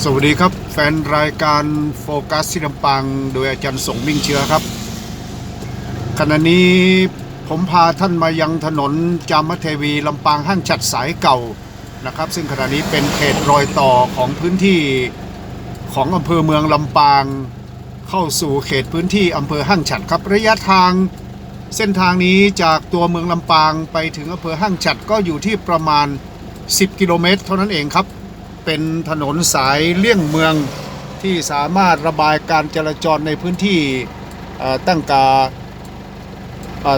สวัสดีครับแฟนรายการโฟกัสที่ลำปางโดยอาจารย์สงมิ่งเชื้อครับ ขณะนี้ผมพาท่านมายังถนนจามเทวีลำปางห้างฉัดสายเก่านะครับ ซึ่งขณะนี้เป็นเขตรอยต่อของพื้นที่ของอำเภอเมืองลำปาง เข้าสู่เขตพื้นที่อำเภอห้างฉัดครับ ระยะทางเส้นทางนี้จากตัวเมืองลำปางไปถึงอำเภอห้างฉัดก็อยู่ที่ประมาณ 10 กิโลเมตร เท่านั้นเองครับ เป็นถนนสายเลี่ยงเมืองที่สามารถระบายการจราจรในพื้นที่ตั้งแต่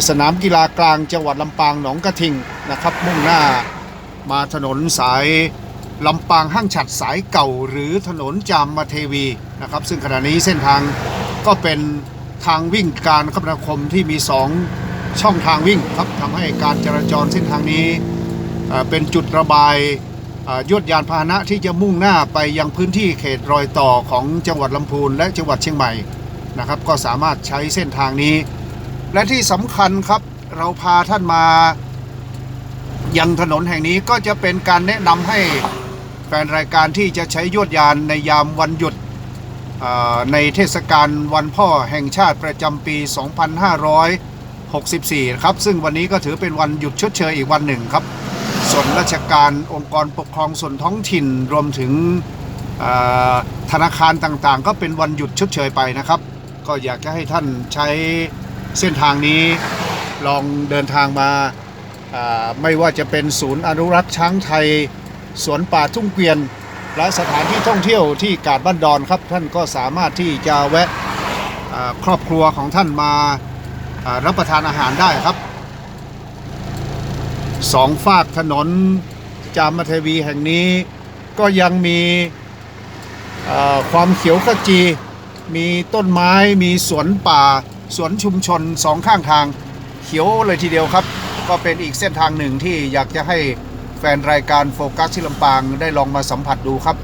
สนามกีฬากลางจังหวัดลำปางหนองกระทิงนะครับ มุ่งหน้ามาถนนสายลำปางห้างฉัดสายเก่าหรือถนนจามมาเทวีนะครับ ซึ่งขณะนี้เส้นทางก็เป็นทางวิ่งการคมนาคมที่มี 2 ช่องทางวิ่งครับทำให้การจราจรเส้นทางนี้เป็นจุดระบาย ยวดยานพาหนะที่จะมุ่งหน้าไปยังพื้นที่เขตรอยต่อของจังหวัดลำพูนและจังหวัดเชียงใหม่นะครับ ก็สามารถใช้เส้นทางนี้ และที่สำคัญครับเราพาท่านมายังถนนแห่งนี้ก็จะเป็นการแนะนำให้แฟนรายการที่จะใช้ยวดยานในยามวันหยุดในเทศกาลวันพ่อแห่งชาติประจำปี 2564 ครับ ซึ่งวันนี้ก็ถือเป็นวันหยุดชดเชยอีกวันหนึ่งครับ ส่วนราชการองค์กรปกครองส่วนท้องถิ่นรวมถึงธนาคารต่างๆ ก็เป็นวันหยุดชดเชยไปนะครับ ก็อยากจะให้ท่านใช้เส้นทางนี้ลองเดินทางมาไม่ว่าจะเป็นศูนย์อนุรักษ์ช้างไทย สวนป่าทุ่งเกวียน และสถานที่ท่องเที่ยวที่กาดบ้านดอนครับ ท่านก็สามารถที่จะแวะครอบครัวของท่านมารับประทานอาหารได้ครับ สองฝากถนนจามเทวีแห่งนี้ก็ยังมีความเขียวขจี มีต้นไม้มีสวนป่า สวนชุมชนสองข้างทางเขียวเลยทีเดียวครับ ก็เป็นอีกเส้นทางหนึ่งที่อยากจะให้แฟนรายการโฟกัสที่ลำปางได้ลองมาสัมผัสดูครับ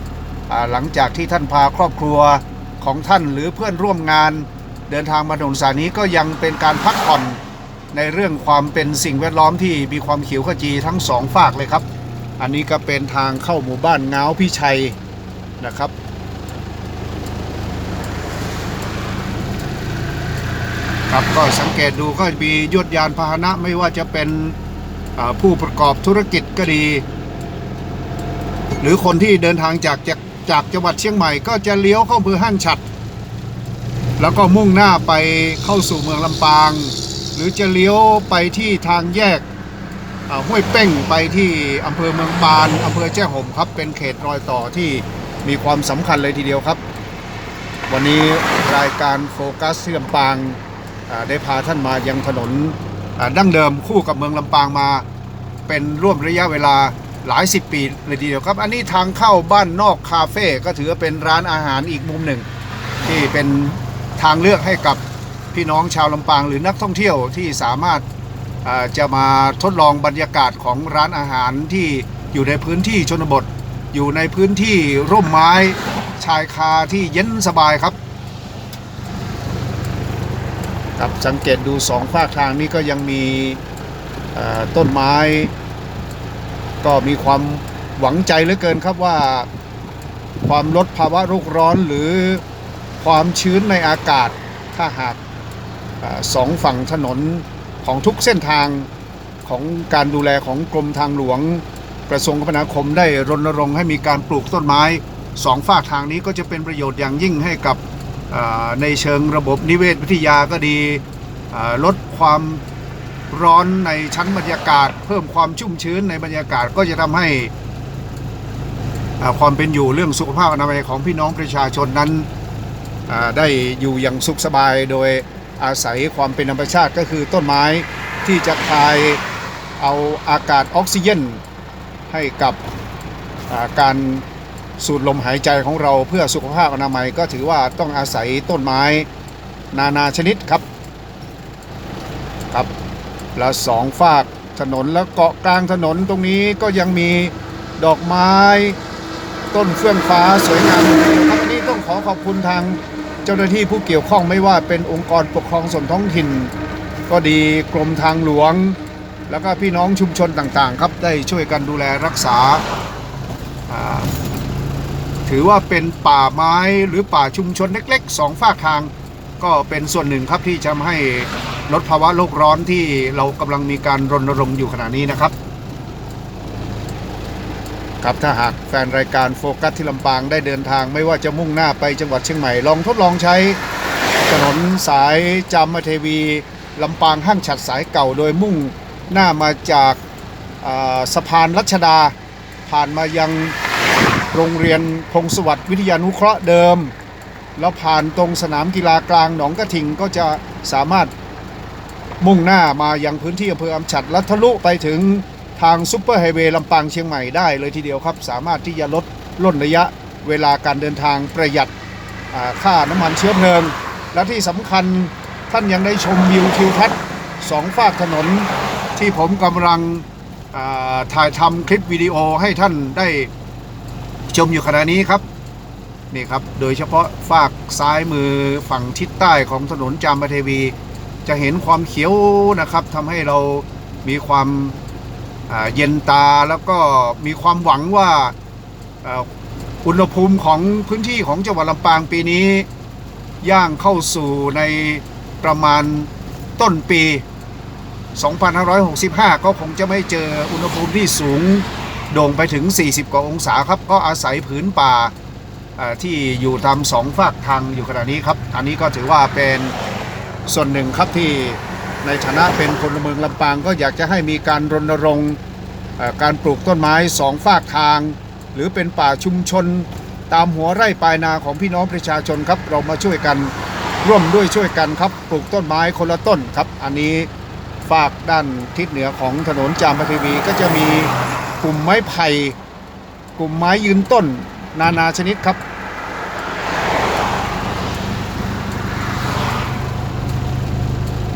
หลังจากที่ท่านพาครอบครัวของท่านหรือเพื่อนร่วมงาน เดินทางมาถนนสายนี้ก็ยังเป็นการพักผ่อน ในเรื่องความเป็นสิ่งแวดล้อมที่มีความเขียวขจีทั้งสองฝากเลยครับ อันนี้ก็เป็นทางเข้าหมู่บ้านเงาพี่ชัยนะครับครับก็สังเกตดูก็มียวดยานพาหนะไม่ว่าจะเป็นผู้ประกอบธุรกิจก็ดี หรือคนที่เดินทางจากจากจากจังหวัดเชียงใหม่ก็จะเลี้ยวเข้าอำเภอห้างฉัด แล้วก็มุ่งหน้าไปเข้าสู่เมืองลำปาง รือจะเลี้ยวไปที่ทางแยกห้วยเป้งไปที่อำเภอเมืองปานอำเภอแจ้ห่มครับ เป็นเขตรอยต่อที่มีความสำคัญเลยทีเดียวครับ วันนี้รายการโฟกัสที่ลำปางได้พาท่านมายังถนนดั้งเดิมคู่กับเมืองลำปางมา เป็นร่วมระยะเวลาหลายสิบปีเลยทีเดียวครับ อันนี้ทางเข้าบ้านนอกคาเฟ่ก็ถือว่าเป็นร้านอาหารอีกมุมหนึ่ง ที่เป็นทางเลือกให้กับ พี่น้องชาวลำปางหรือนักท่องเที่ยวที่สามารถจะมาทดลองบรรยากาศของร้านอาหารที่อยู่ในพื้นที่ชนบท อยู่ในพื้นที่ร่มไม้ชายคาที่เย็นสบายครับครับสังเกตดูสองฝากทางนี้ก็ยังมีต้นไม้ ก็มีความหวังใจเหลือเกินครับว่าความลดภาวะโลกร้อนหรือความชื้นในอากาศถ้าหาก สองฝั่งถนนของทุกเส้นทางของการดูแลของกรมทางหลวงกระทรวงคมนาคมได้รณรงค์ให้มีการปลูกต้นไม้สองฝากทางนี้ก็จะเป็นประโยชน์อย่างยิ่งให้กับในเชิงระบบนิเวศวิทยาก็ดีลดความร้อนในชั้นบรรยากาศ เพิ่มความชุ่มชื้นในบรรยากาศก็จะทำให้ความเป็นอยู่เรื่องสุขภาพอนามัยของพี่น้องประชาชนนั้นได้อยู่อย่างสุขสบายโดย อาศัยความเป็นธรรมชาติก็คือต้นไม้ที่จะคายเอาอากาศออกซิเจนให้กับาการสูดลมหายใจของเราเพื่อสุขภาพอนามัยก็ถือว่าต้องอาศัยต้นไม้นานาชนิดครับครับแล้วสองฝากถนนแล้วเกาะกลางถนนตรงนี้ก็ยังมีดอกไม้ ต้นเฟื่องฟ้าสวยงามครับนี้ต้องขอขอบคุณทาง เจ้าหน้าที่ผู้เกี่ยวข้องไม่ว่าเป็นองค์กรปกครองส่วนท้องถิ่น ก็ดีกรมทางหลวง แล้วก็พี่น้องชุมชนต่างๆ ครับได้ช่วยกันดูแลรักษาอ่าถือว่าเป็นป่าไม้หรือป่าชุมชนเล็กๆสองฝากทาง ก็เป็นส่วนหนึ่งครับที่จะทำให้ลดภาวะโลกร้อนที่เรากำลังมีการรณรงค์อยู่ขณะนี้นะครับ ครับถ้าหากแฟนรายการโฟกัสที่ลำปางได้เดินทาง ไม่ว่าจะมุ่งหน้าไปจังหวัดเชียงใหม่ลองทดลองใช้ถนนสายจามเทวีลำปางห้างฉัดสายเก่าโดยมุ่งหน้ามาจากสะพานรัชดา ผ่านมายังโรงเรียนพงศวัสดิ์วิทยานุเคราะห์เดิม แล้วผ่านตรงสนามกีฬากลางหนองกระทิงก็จะสามารถมุ่งหน้ามายังพื้นที่อำเภออำฉัดและทะลุไปถึง ทางซุปเปอร์ไฮเวย์ลำปางเชียงใหม่ได้เลยทีเดียวครับ สามารถที่จะลดล่นระยะเวลาการเดินทางประหยัดค่าน้ำมันเชื้อเพลิง และที่สำคัญท่านยังได้ชมวิวทิวทัศน์สองฝากถนนที่ผมกำลังถ่ายทำคลิปวิดีโอให้ท่านได้ชมอยู่ขณะนี้ครับนี่ครับ โดยเฉพาะฝากซ้ายมือฝั่งทิศใต้ของถนนจามเทวี จะเห็นความเขียวนะครับทำให้เรามีความ เย็นตาแล้วก็มีความหวังว่าอุณหภูมิของพื้นที่ของจังหวัดลำปางปีนี้ ย่างเข้าสู่ในประมาณต้นปี 2565 ก็คงจะไม่เจออุณหภูมิที่สูงโด่งไปถึง 40 กว่าองศาครับ ก็อาศัยผืนป่าอ่าที่อยู่ตามสองฝากทางอยู่ขณะนี้ครับ อันนี้ก็ถือว่าเป็นส่วนหนึ่งครับที่ ในฐานะเป็นพลเมืองลำปางก็อยากจะให้มีการรณรงค์การปลูกต้นไม้สองฝากทาง หรือเป็นป่าชุมชน ตามหัวไร่ปลายนาของพี่น้องประชาชนครับ เรามาช่วยกันร่วมด้วยช่วยกันครับ ปลูกต้นไม้คนละต้นครับ อันนี้ฝากด้านทิศเหนือของถนนจามเทวี ก็จะมีกลุ่มไม้ไผ่กลุ่มไม้ยืนต้น นานาชนิดครับ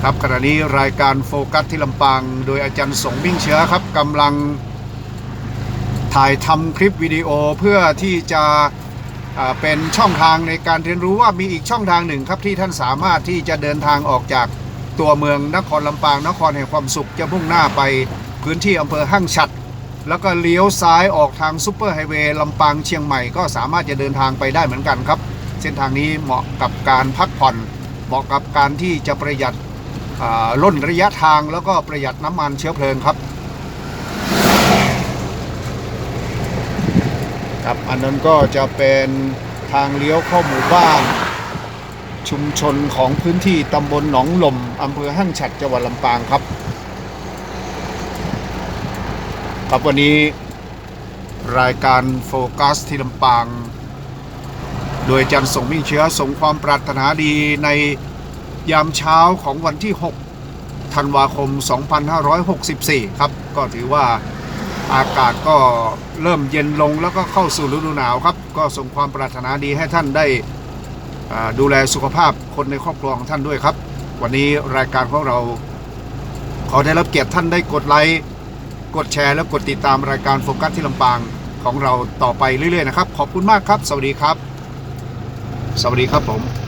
ครับขณะนี้รายการโฟกัสที่ลำปาง โดยอาจารย์สงมิ่งเชื้อครับกำลังถ่ายทำคลิปวิดีโอเพื่อที่จะเป็นช่องทางในการเรียนรู้ว่ามีอีกช่องทางหนึ่งครับที่ท่านสามารถที่จะเดินทางออกจากตัวเมืองนครลำปางนครแห่งความสุขจะมุ่งหน้าไปพื้นที่อำเภอห้างฉัด แล้วก็เลี้ยวซ้ายออกทางซุปเปอร์ไฮเวย์ลำปางเชียงใหม่ก็สามารถจะเดินทางไปได้เหมือนกันครับ เส้นทางนี้เหมาะกับการพักผ่อนเหมาะกับการที่จะประหยัด ล่นระยะทางแล้วก็ประหยัดน้ำมันเชื้อเพลิงครับ ครับอันนั้นก็จะเป็นทางเลี้ยวเข้าหมู่บ้าน ชุมชนของพื้นที่ตำบลหนองลมอำเภอห้างฉัดจังหวัดลำปางครับ ครับวันนี้รายการโฟกัสที่ลำปาง โดยจันส่งมิ่งเชื้อส่งความปรารถนาดีใน ยามเช้าของวันที่ 6 ธันวาคม 2564 ครับ ก็ถือว่าอากาศก็เริ่มเย็นลงแล้วก็เข้าสู่ฤดูหนาวครับ ก็ส่งความปรารถนาดีให้ท่านได้ดูแลสุขภาพคนในครอบครัวของท่านด้วยครับ วันนี้รายการของเรา ขอได้รับเกียรติท่านได้กดไลค์กดแชร์ และกดติดตามรายการโฟกัสที่ลำปางของเราต่อไปเรื่อยๆนะครับ ขอบคุณมากครับ สวัสดีครับ สวัสดีครับผม